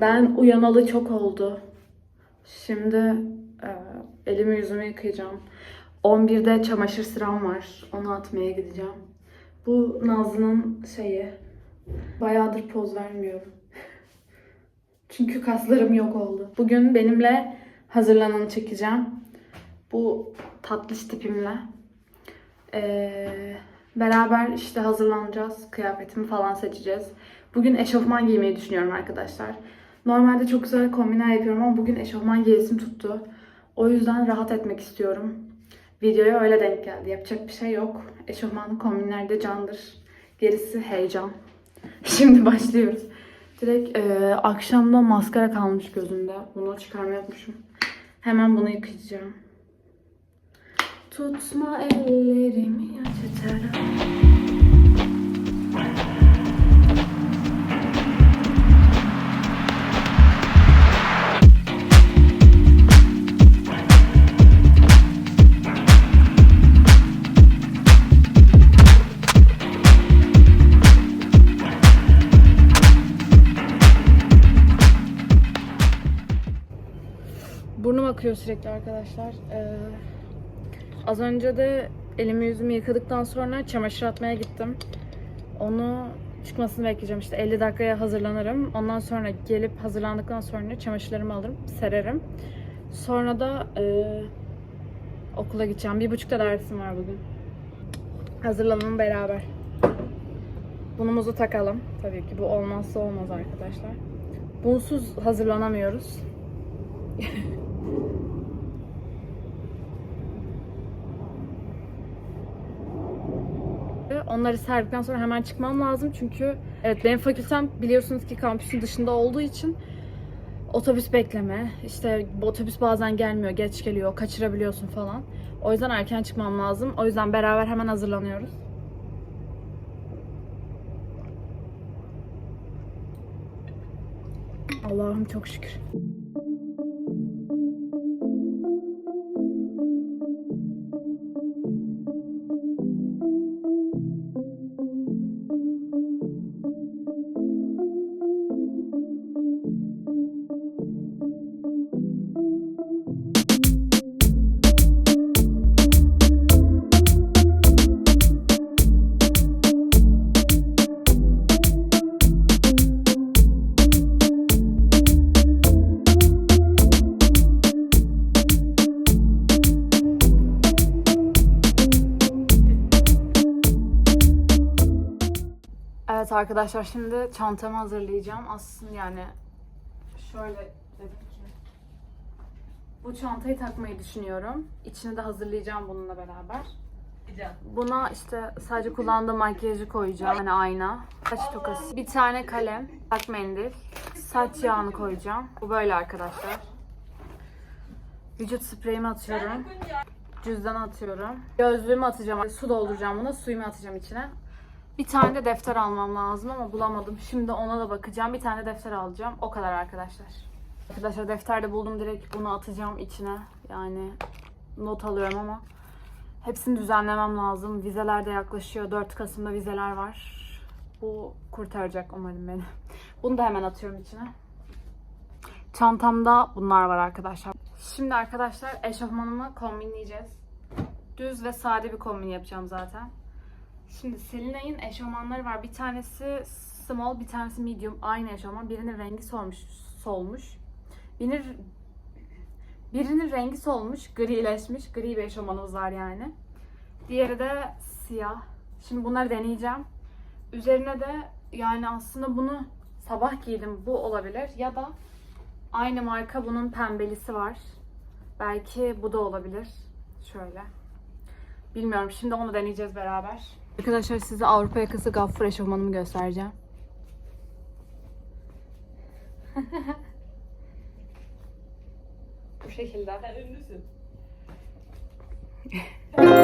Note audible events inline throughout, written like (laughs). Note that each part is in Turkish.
Ben uyanalı çok oldu. Şimdi e, elimi yüzümü yıkayacağım. 11'de çamaşır sıram var. Onu atmaya gideceğim. Bu Nazlı'nın şeyi. Bayağıdır poz vermiyorum. (laughs) Çünkü kaslarım yok oldu. Bugün benimle hazırlananı çekeceğim. Bu tatlış tipimle. Ee, beraber işte hazırlanacağız. Kıyafetimi falan seçeceğiz. Bugün eşofman giymeyi düşünüyorum arkadaşlar. Normalde çok güzel kombinler yapıyorum ama bugün eşofman giyesim tuttu. O yüzden rahat etmek istiyorum. Videoya öyle denk geldi. Yapacak bir şey yok. Eşofmanlı kombinlerde candır. Gerisi heyecan. (laughs) Şimdi başlıyoruz. Direkt e, akşamda maskara kalmış gözümde. Bunu çıkarmayı unutmuşum. Hemen bunu yıkayacağım. Tutma ellerimi acıtarak. Akıyor sürekli arkadaşlar. Ee, az önce de elimi yüzümü yıkadıktan sonra çamaşır atmaya gittim. Onu çıkmasını bekleyeceğim. İşte 50 dakikaya hazırlanırım. Ondan sonra gelip hazırlandıktan sonra çamaşırlarımı alırım, sererim. Sonra da e, okula gideceğim. Bir buçukta dersim var bugün. Hazırlanalım beraber. Bunumuzu takalım. Tabii ki bu olmazsa olmaz arkadaşlar. Bunsuz hazırlanamıyoruz. (laughs) Onları serdikten sonra hemen çıkmam lazım çünkü evet benim fakültem biliyorsunuz ki kampüsün dışında olduğu için otobüs bekleme, işte otobüs bazen gelmiyor, geç geliyor, kaçırabiliyorsun falan. O yüzden erken çıkmam lazım. O yüzden beraber hemen hazırlanıyoruz. Allah'ım çok şükür. Arkadaşlar şimdi çantamı hazırlayacağım. Aslında yani şöyle dedim ki bu çantayı takmayı düşünüyorum. İçini de hazırlayacağım bununla beraber. Buna işte sadece kullandığım makyajı koyacağım. Hani ayna, saç tokası, bir tane kalem, saç mendil, saç yağını koyacağım. Bu böyle arkadaşlar. Vücut spreyimi atıyorum. Cüzdan atıyorum. Gözlüğümü atacağım. Su dolduracağım buna. Suyumu atacağım içine. Bir tane de defter almam lazım ama bulamadım. Şimdi ona da bakacağım. Bir tane defter alacağım. O kadar arkadaşlar. Arkadaşlar defterde buldum direkt bunu atacağım içine. Yani not alıyorum ama hepsini düzenlemem lazım. Vizeler de yaklaşıyor. 4 Kasım'da vizeler var. Bu kurtaracak umarım beni. (laughs) Bunu da hemen atıyorum içine. Çantamda bunlar var arkadaşlar. Şimdi arkadaşlar eşofmanımı kombinleyeceğiz. Düz ve sade bir kombin yapacağım zaten. Şimdi Selina'nın eşofmanları var. Bir tanesi small, bir tanesi medium. Aynı eşofman. Birinin rengi solmuş, solmuş. Birinin, birinin rengi solmuş, grileşmiş. Gri bir eşofmanımız var yani. Diğeri de siyah. Şimdi bunları deneyeceğim. Üzerine de yani aslında bunu sabah giydim. Bu olabilir. Ya da aynı marka bunun pembelisi var. Belki bu da olabilir. Şöyle. Bilmiyorum. Şimdi onu deneyeceğiz beraber. Arkadaşlar size Avrupa yakası Gaffur eşofmanımı göstereceğim. (laughs) Bu şekilde. Sen ünlüsün. (laughs)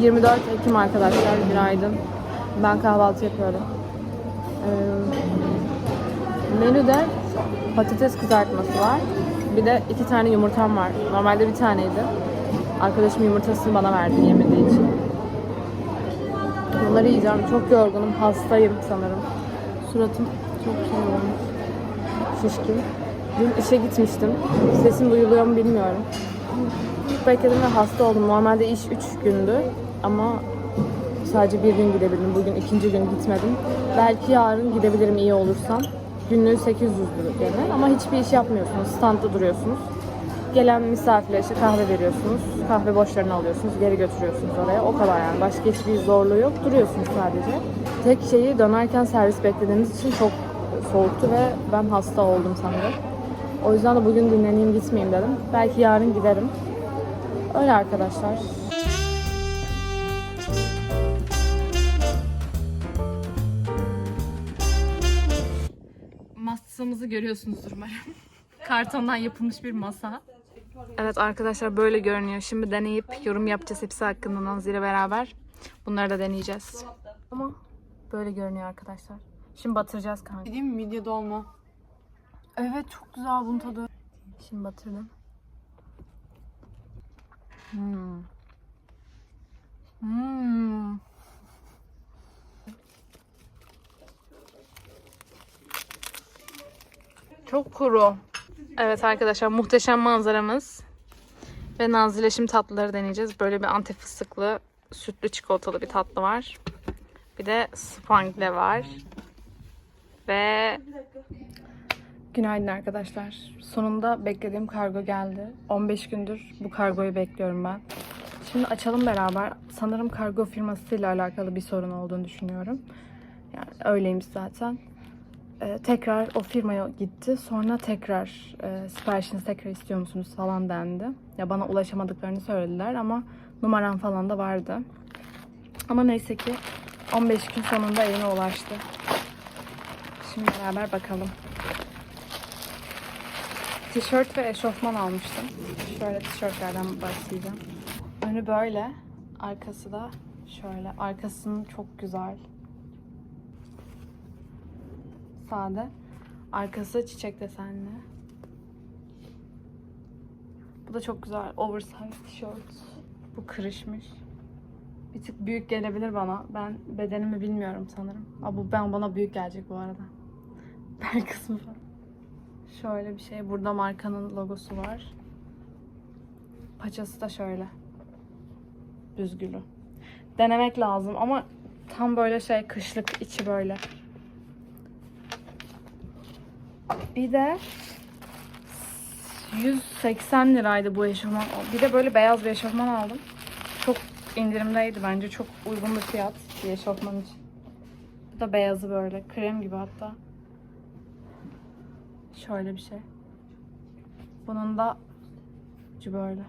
24 Ekim arkadaşlar. Günaydın. Ben kahvaltı yapıyorum. Ee, menüde patates kızartması var. Bir de iki tane yumurtam var. Normalde bir taneydi. Arkadaşım yumurtasını bana verdi yemediği için. Bunları yiyeceğim. Çok yorgunum. Hastayım sanırım. Suratım çok şey olmuş. Şişkin. Dün işe gitmiştim. Sesim duyuluyor mu bilmiyorum. Çok bekledim ve hasta oldum. Normalde iş 3 gündü ama sadece bir gün gidebildim. Bugün ikinci gün gitmedim. Belki yarın gidebilirim iyi olursam. Günlüğü 800 lira gene ama hiçbir iş yapmıyorsunuz. Standta duruyorsunuz. Gelen misafirlere işte kahve veriyorsunuz. Kahve boşlarını alıyorsunuz. Geri götürüyorsunuz oraya. O kadar yani. Başka hiçbir zorluğu yok. Duruyorsunuz sadece. Tek şeyi dönerken servis beklediğiniz için çok soğuktu ve ben hasta oldum sanırım. O yüzden de bugün dinleneyim gitmeyeyim dedim. Belki yarın giderim. Öyle arkadaşlar. Masamızı görüyorsunuzdur umarım. (laughs) Kartondan yapılmış bir masa. Evet arkadaşlar böyle görünüyor. Şimdi deneyip yorum yapacağız hepsi hakkında Nazlı ile beraber. Bunları da deneyeceğiz. Ama böyle görünüyor arkadaşlar. Şimdi batıracağız kanka. Dediğim mi midye dolma? Evet çok güzel bunun tadı. Şimdi batırdım. Hmm. Hmm. Çok kuru. Evet arkadaşlar muhteşem manzaramız. Ve Nazlı ile şimdi tatlıları deneyeceğiz. Böyle bir antep fıstıklı sütlü çikolatalı bir tatlı var. Bir de spangle var. Ve Günaydın arkadaşlar. Sonunda beklediğim kargo geldi. 15 gündür bu kargoyu bekliyorum ben. Şimdi açalım beraber. Sanırım kargo firmasıyla alakalı bir sorun olduğunu düşünüyorum. Yani öyleymiş zaten. Ee, tekrar o firmaya gitti. Sonra tekrar e, siparişinizi tekrar istiyor musunuz falan dendi. Ya bana ulaşamadıklarını söylediler ama numaram falan da vardı. Ama neyse ki 15 gün sonunda evime ulaştı. Şimdi beraber bakalım. Tişört ve eşofman almıştım. Şöyle tişörtlerden başlayacağım. Önü böyle. Arkası da şöyle. Arkasının çok güzel. Sade. Arkası çiçek desenli. Bu da çok güzel. Oversize tişört. Bu kırışmış. Bir tık büyük gelebilir bana. Ben bedenimi bilmiyorum sanırım. Aa, bu ben bana büyük gelecek bu arada. (laughs) Bel kısmı falan. Şöyle bir şey. Burada markanın logosu var. Paçası da şöyle. Büzgülü. Denemek lazım ama tam böyle şey kışlık içi böyle. Bir de 180 liraydı bu eşofman. Bir de böyle beyaz bir eşofman aldım. Çok indirimdeydi bence. Çok uygun bir fiyat bir eşofman için. Bu da beyazı böyle. Krem gibi hatta. Şöyle bir şey. Bunun da ucu böyle.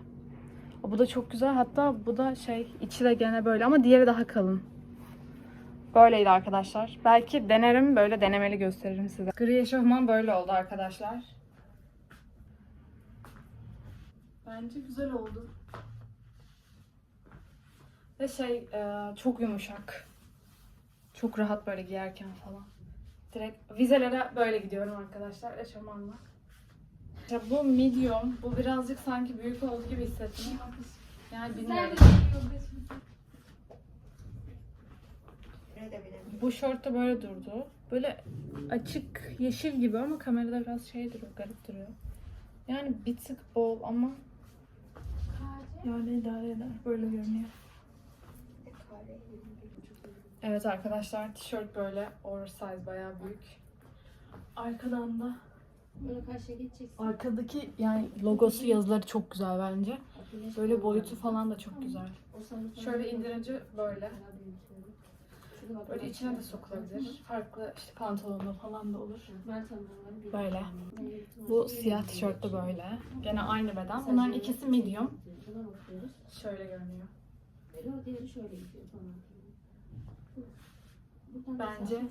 Bu da çok güzel. Hatta bu da şey içi de gene böyle ama diğeri daha kalın. Böyleydi arkadaşlar. Belki denerim böyle denemeli gösteririm size. Gri eşofman böyle oldu arkadaşlar. Bence güzel oldu. Ve şey e, çok yumuşak. Çok rahat böyle giyerken falan. Direkt vizelere böyle gidiyorum arkadaşlar eşofmanla. Ya bu medium, bu birazcık sanki büyük oldu gibi hissettim. Yani bilmiyorum. Bu şort da böyle durdu. Böyle açık yeşil gibi ama kamerada biraz şey duruyor, garip duruyor. Yani bir tık bol ama yani idare eder. Böyle görünüyor. Evet arkadaşlar tişört böyle oversize bayağı büyük. Arkadan da Böyle karşıya geçeceksin. arkadaki yani logosu yazıları çok güzel bence. Böyle boyutu falan da çok güzel. Şöyle indirince böyle. Böyle içine de sokulabilir. Farklı işte pantolonla falan da olur. Böyle. Bu siyah tişört de böyle. Gene aynı beden. Bunların ikisi medium. Şöyle görünüyor. Diğeri şöyle gidiyor falan. Bence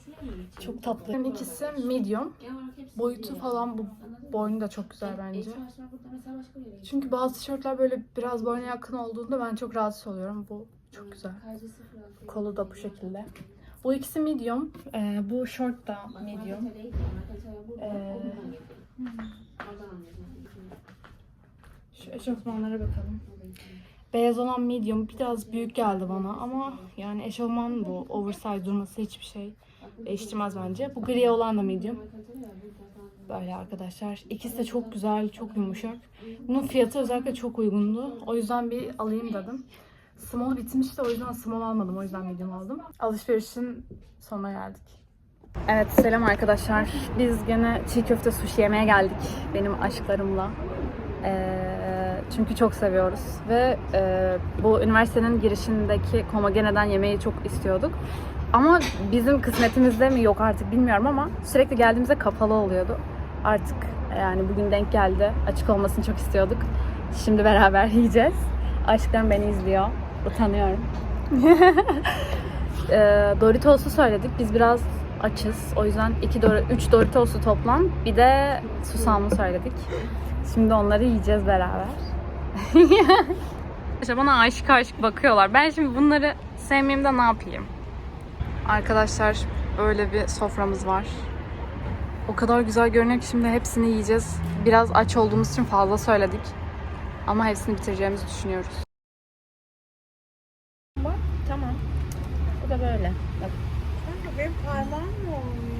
çok tatlı. İkisi medium. Boyutu falan bu boynu da çok güzel bence. Çünkü bazı tişörtler böyle biraz boyuna yakın olduğunda ben çok rahatsız oluyorum. Bu çok güzel. Kolu da bu şekilde. Bu ikisi medium. Ee, bu short da medium. Ee, şu eşofmanlara bakalım. Beyaz olan medium biraz büyük geldi bana ama yani eşofman bu. Oversize durması hiçbir şey değiştirmez bence. Bu gri olan da medium. Böyle arkadaşlar. İkisi de çok güzel, çok yumuşak. Bunun fiyatı özellikle çok uygundu. O yüzden bir alayım dedim. Small bitmişti o yüzden small almadım. O yüzden medium aldım. Alışverişin sonuna geldik. Evet selam arkadaşlar. Biz gene çiğ köfte sushi yemeye geldik. Benim aşklarımla. Ee, çünkü çok seviyoruz. Ve e, bu üniversitenin girişindeki Komagene'den yemeği çok istiyorduk. Ama bizim kısmetimizde mi yok artık bilmiyorum ama sürekli geldiğimizde kapalı oluyordu. Artık yani bugün denk geldi. Açık olmasını çok istiyorduk. Şimdi beraber (laughs) yiyeceğiz. Aşklarım beni izliyor. Utanıyorum. Ee, (laughs) Doritos'u söyledik. Biz biraz açız. O yüzden 2 3 Doritos'u toplam bir de susamlı söyledik. Şimdi onları yiyeceğiz beraber. (laughs) İşte bana aşık aşık bakıyorlar. Ben şimdi bunları sevmeyeyim de ne yapayım? Arkadaşlar böyle bir soframız var. O kadar güzel görünüyor ki şimdi hepsini yiyeceğiz. Biraz aç olduğumuz için fazla söyledik. Ama hepsini bitireceğimizi düşünüyoruz.